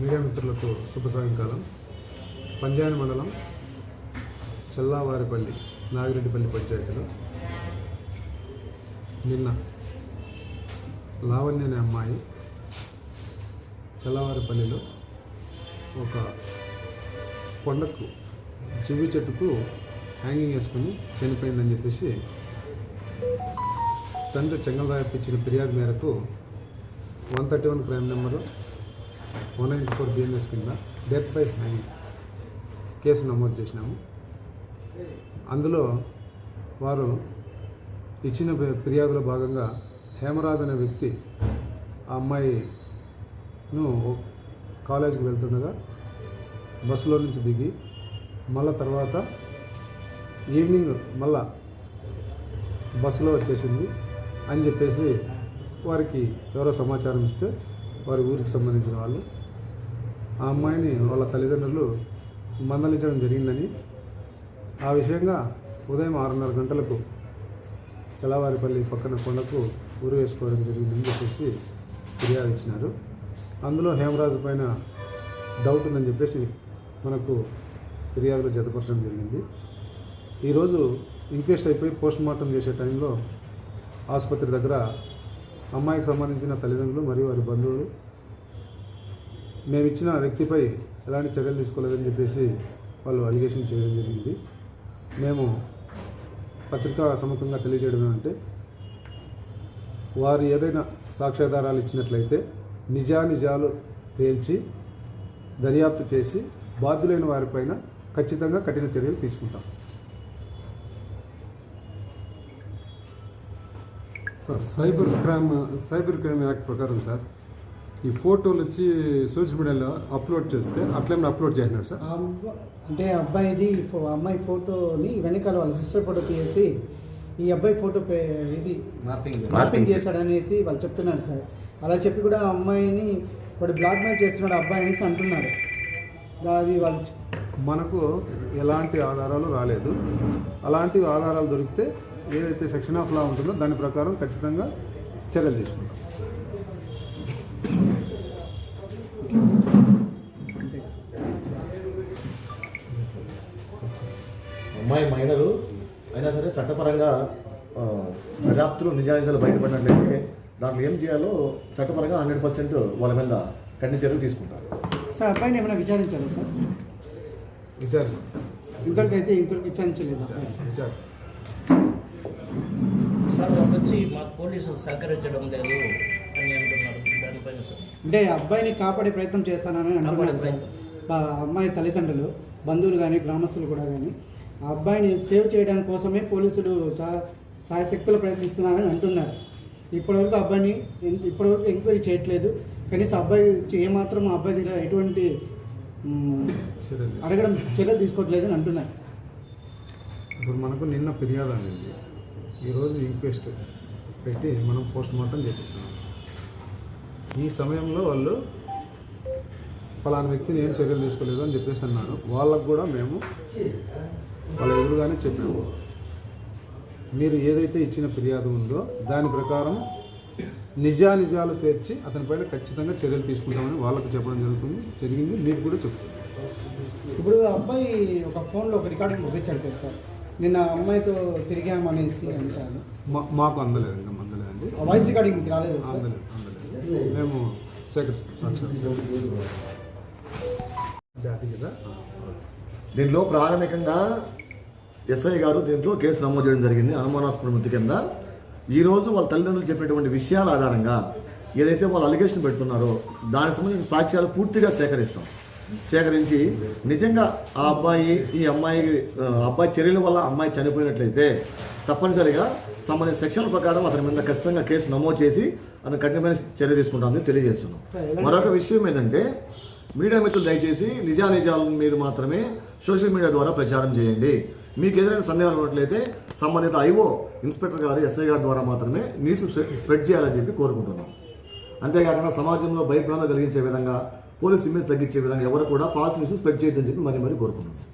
Media మిత్రులకు శుభ సాయంకాలం. పంజాని మండలం చల్లావారిపల్లి నాగిరెడ్డిపల్లి పంచాయతీలో నిన్న లావణ్య అనే అమ్మాయి చల్లవారిపల్లిలో ఒక కొండకు చెవి చెట్టుకు హ్యాంగింగ్ వేసుకుని చనిపోయిందని చెప్పేసి తండ్రి చెంగల్రాయప్ప ఇచ్చిన ఫిర్యాదు మేరకు one thirty one crime number one ninety four BNS కింద డెత్ బై హ్యాంగ్ కేసు నమోదు చేసినాము. అందులో వారు ఇచ్చిన ఫిర్యాదులో భాగంగా హేమరాజ్ అనే వ్యక్తి ఆ అమ్మాయిను కాలేజీకి వెళ్తుండగా బస్సులో నుంచి దిగి మళ్ళా తర్వాత ఈవినింగ్ మళ్ళా బస్సులో వచ్చేసింది అని చెప్పేసి వారికి ఎవరో సమాచారం ఇస్తే వారి ఊరికి సంబంధించిన వాళ్ళు ఆ అమ్మాయిని వాళ్ళ తల్లిదండ్రులు మందలించడం జరిగిందని ఆ విషయంగా ఉదయం ఆరున్నర గంటలకు చలవారిపల్లి పక్కన కొండకు ఊరు వేసుకోవడం జరిగిందని చెప్పేసి ఫిర్యాదు ఇచ్చినారు. అందులో హేమరాజు పైన డౌట్ ఉందని చెప్పేసి మనకు ఫిర్యాదులో జతపరచడం జరిగింది. ఈరోజు ఇంక్వెస్ట్ అయిపోయి పోస్ట్ మార్టం చేసే టైంలో ఆసుపత్రి దగ్గర అమ్మాయికి సంబంధించిన తల్లిదండ్రులు మరియు వారి బంధువులు మేము ఇచ్చిన వ్యక్తిపై ఎలాంటి చర్యలు తీసుకోలేదని చెప్పేసి వాళ్ళు అలిగేషన్ చేయడం జరిగింది. మేము పత్రికా సముఖంగా తెలియజేయడం ఏమంటే వారు ఏదైనా సాక్ష్యాధారాలు ఇచ్చినట్లయితే నిజానిజాలు తేల్చి దర్యాప్తు చేసి బాధ్యులైన వారిపైన ఖచ్చితంగా కఠిన చర్యలు తీసుకుంటాం. Sir cyber crime cyber crime act ప్రకారం సార్ ఈ ఫోటోలు వచ్చి సోషల్ మీడియాలో అప్లోడ్ చేస్తే అట్లేమైనా అప్లోడ్ చేసినారు సార్? అంటే అబ్బాయిది ఫో- అమ్మాయి ఫోటోని వెనకాల వాళ్ళ సిస్టర్ ఫోటో తీసి ఈ అబ్బాయి ఫోటో పే- ఇది మార్పింగ్ చేశాడనేసి వాళ్ళు చెప్తున్నారు సార్. అలా చెప్పి కూడా ఆ అమ్మాయిని వాడు బ్లాక్ మెయిల్ చేస్తున్నాడు ఆ అబ్బాయి అనేసి అంటున్నారు. అది వాళ్ళు మనకు ఎలాంటి ఆధారాలు రాలేదు. అలాంటి ఆధారాలు దొరికితే ఏదైతే సెక్షన్ ఆఫ్ లా ఉంటుందో దాని ప్రకారం ఖచ్చితంగా చర్యలు తీసుకుంటాం. అమ్మాయి మైనరు అయినా సరే చట్టపరంగా దర్యాప్తులు నిజాయితీలు బయటపడినట్లయితే దాంట్లో ఏం చేయాలో చట్టపరంగా హండ్రెడ్ పర్సెంట్ వాళ్ళ మీద కఠిన చర్యలు తీసుకుంటారు. సార్ అబ్బాయిని ఏమైనా విచారించాలి సార్? విచారిస్తాం. ఇంతవరకు అయితే ఇంతవరకు విచారించలేదు? విచారిస్తాం. సార్ వచ్చి మాకు పోలీసులు సహకరించడం లేదు అని అంటున్నారు. దానిపైన సార్. అంటే అబ్బాయిని కాపాడే ప్రయత్నం చేస్తానని అంటున్నారు అమ్మాయి తల్లిదండ్రులు బంధువులు కానీ గ్రామస్తులు కూడా కానీ ఆ అబ్బాయిని సేవ్ చేయడానికి కోసమే పోలీసులు చాలా సాయశక్తులు ప్రయత్నిస్తున్నారని అంటున్నారు. ఇప్పటివరకు అబ్బాయిని ఇప్పటివరకు ఎంక్వైరీ చేయట్లేదు. కనీసం అబ్బాయి ఏమాత్రం ఆ అబ్బాయి దగ్గర ఎటువంటి. అడగడం చర్యలు తీసుకోవట్లేదు అని అంటున్నారు. ఇప్పుడు మనకు నిన్న ఫిర్యాదు అందింది ఈరోజు ఇంక్వెస్ట్ పెట్టి మనం పోస్ట్ మార్టం చేపిస్తున్నాం. ఈ సమయంలో వాళ్ళు ఫలానా వ్యక్తిని ఏం చర్యలు తీసుకోలేదు అని చెప్పేసి అన్నారు. వాళ్ళకు కూడా మేము వాళ్ళ ఎదురుగానే చెప్పాము మీరు ఏదైతే ఇచ్చిన ఫిర్యాదు ఉందో దాని ప్రకారం నిజానిజాలు తెర్చి అతనిపైన ఖచ్చితంగా చర్యలు తీసుకుంటామని వాళ్ళకు చెప్పడం జరుగుతుంది. జరిగింది మీకు కూడా చెప్తాను ఇప్పుడు ఆ అబ్బాయి ఒక ఫోన్లో ఒక రికార్డింగ్ పంపించాడు కదా సార్. నిన్న అమ్మాయితో తిరిగామనేసి అంటాను మా మాకు అందలేదు ఇంకా అందలేదండి ఆ వాయిస్ రికార్డింగ్ మీకు రాలేదు అందలేదు అందలేదు. మేము సేకరిస్తాం సాక్షాత్. అది కదా. దీనిలో ప్రాథమికంగా ఎస్ఐ గారు దీంట్లో కేసు నమోదు చేయడం జరిగింది. అనుమానాస్పద మృతి కింద. ఈరోజు వాళ్ళ తల్లిదండ్రులు చెప్పినటువంటి విషయాల ఆధారంగా ఏదైతే వాళ్ళు అలిగేషన్ పెడుతున్నారో దానికి సంబంధించిన సాక్ష్యాలు పూర్తిగా సేకరిస్తాం. సేకరించి నిజంగా ఆ అబ్బాయి ఈ అమ్మాయి అబ్బాయి చర్యల వల్ల అమ్మాయి చనిపోయినట్లయితే తప్పనిసరిగా సంబంధించిన సెక్షన్ల ప్రకారం అతని మీద ఖచ్చితంగా కేసు నమోదు చేసి అతను కఠినమైన చర్య తీసుకుంటామని తెలియజేస్తున్నాం. మరొక విషయం ఏంటంటే మీడియా మిత్రులు దయచేసి నిజానిజాల మీద మాత్రమే సోషల్ మీడియా ద్వారా ప్రచారం చేయండి. మీకు ఏదైనా సందేహాలు ఉన్నట్లయితే సంబంధిత ఐఓ ఇన్స్పెక్టర్ గారు ఎస్ఐ గారి ద్వారా మాత్రమే న్యూస్ స్ప్రెడ్ చేయాలని చెప్పి కోరుకుంటున్నాం. అంతేకాకుండా సమాజంలో భయభ్రాంతం కలిగించే విధంగా పోలీస్ ఇమేజ్ తగ్గించే విధంగా ఎవరు కూడా ఫాల్స్ న్యూస్ స్ప్రెడ్ చేయొద్దని చెప్పి మరి మరి కోరుకుంటున్నాం.